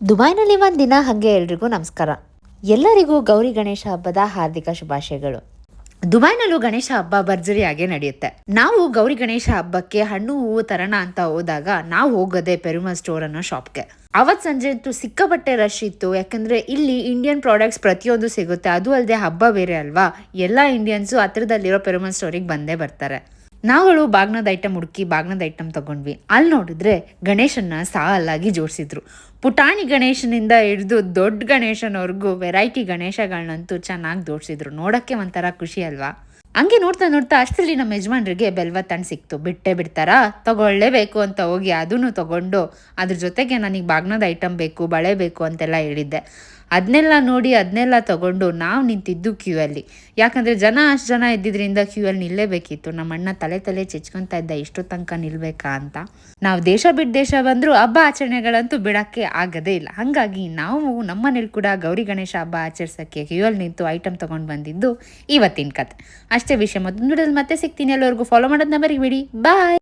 ದುಬೈನಲ್ಲಿ ಒಂದು ದಿನ ಹಾಗೆ ಎಲ್ರಿಗೂ ನಮಸ್ಕಾರ. ಎಲ್ಲರಿಗೂ ಗೌರಿ ಗಣೇಶ ಹಬ್ಬದ ಹಾರ್ದಿಕ ಶುಭಾಶಯಗಳು. ದುಬೈನಲ್ಲೂ ಗಣೇಶ ಹಬ್ಬ ಭರ್ಜರಿಯಾಗೆ ನಡೆಯುತ್ತೆ. ನಾವು ಗೌರಿ ಗಣೇಶ ಹಬ್ಬಕ್ಕೆ ಹಣ್ಣು, ಹೂವು ತರಣ ಅಂತ ಹೋದಾಗ ನಾವು ಹೋಗೋದೆ ಪೆರುಮಲ್ ಸ್ಟೋರ್ ಅನ್ನೋ ಶಾಪ್ಗೆ ಅವತ್ ಸಂಜೆ ಅಂತೂ ಸಿಕ್ಕಾಪಟ್ಟೆ ರಶ್ ಇತ್ತು. ಯಾಕಂದ್ರೆ ಇಲ್ಲಿ ಇಂಡಿಯನ್ ಪ್ರಾಡಕ್ಟ್ಸ್ ಪ್ರತಿಯೊಂದು ಸಿಗುತ್ತೆ. ಅದು ಅಲ್ಲದೆ ಹಬ್ಬ ಬೇರೆ ಅಲ್ವಾ? ಎಲ್ಲ ಇಂಡಿಯನ್ಸು ಹತ್ತಿರದಲ್ಲಿರೋ ಪೆರುಮಲ್ ಸ್ಟೋರಿಗೆ ಬಂದೇ ಬರ್ತಾರೆ. ನಾವುಗಳು ಬಾಗ್ನದ ಐಟಮ್ ಹುಡುಕಿ ಬಾಗ್ನದ ಐಟಮ್ ತಗೊಂಡ್ವಿ. ಅಲ್ಲಿ ನೋಡಿದ್ರೆ ಗಣೇಶನ್ನ ಸಾಲಾಗಿ ಜೋಡಿಸಿದ್ರು. ಪುಟಾಣಿ ಗಣೇಶನಿಂದ ಹಿಡಿದು ದೊಡ್ಡ ಗಣೇಶನವರೆಗೂ ವೆರೈಟಿ ಗಣೇಶಗಳನ್ನಂತೂ ಚೆನ್ನಾಗಿ ಜೋಡಿಸಿದ್ರು. ನೋಡಕ್ಕೆ ಒಂಥರ ಖುಷಿ ಅಲ್ವಾ? ಹಂಗೆ ನೋಡ್ತಾ ನೋಡ್ತಾ ಅಷ್ಟರಲ್ಲಿ ನಮ್ಮ ಯಜಮಾನ್ರಿಗೆ ಬೆಲ್ವ ಹಣ್ಣು ಸಿಕ್ತು. ಬಿಟ್ಟೆ ಬಿಡ್ತಾರಾ? ತಗೊಳ್ಳೇಬೇಕು ಅಂತ ಹೋಗಿ ಅದನ್ನು ತಗೊಂಡು ಅದ್ರ ಜೊತೆಗೆ ನನಗೆ ಬಾಗ್ನದ ಐಟಮ್ ಬೇಕು, ಬಳೆ ಬೇಕು ಅಂತೆಲ್ಲ ಹೇಳಿದ್ದೆ. ಅದನ್ನೆಲ್ಲ ನೋಡಿ ಅದನ್ನೆಲ್ಲ ತಗೊಂಡು ನಾವು ನಿಂತಿದ್ದು ಕ್ಯೂ ಅಲ್ಲಿ. ಯಾಕಂದರೆ ಜನ ಅಷ್ಟು ಜನ ಇದ್ದಿದ್ದರಿಂದ ಕ್ಯೂ ಅಲ್ಲಿ ನಿಲ್ಲೇಬೇಕಿತ್ತು. ನಮ್ಮ ಅಣ್ಣ ತಲೆ ತಲೆ ಚೆಚ್ಕೊತ ಇದ್ದ, ಇಷ್ಟು ತನಕ ನಿಲ್ಬೇಕಾ? ಅಂತ. ನಾವು ದೇಶ ಬಿಟ್ಟು ದೇಶ ಬಂದರೂ ಹಬ್ಬ ಆಚರಣೆಗಳಂತೂ ಬಿಡೋಕ್ಕೆ ಆಗದೇ ಇಲ್ಲ. ಹಾಗಾಗಿ ನಾವು ನಮ್ಮನೇಲಿ ಕೂಡ ಗೌರಿ ಗಣೇಶ ಹಬ್ಬ ಆಚರಿಸೋಕ್ಕೆ ಕ್ಯೂ ಅಲ್ಲಿ ನಿಂತು ಐಟಮ್ ತೊಗೊಂಡು ಬಂದಿದ್ದು ಇವತ್ತಿನ ಕತೆ ಅಷ್ಟೇ ವಿಷಯ ಮತ್ತೊಂದು ಮತ್ತೆ ಸಿಗ್ತೀನಿ. ಎಲ್ಲರಿಗೂ ಫಾಲೋ ಮಾಡೋದನ್ನ ಬಿಡಿ ಬಾಯ್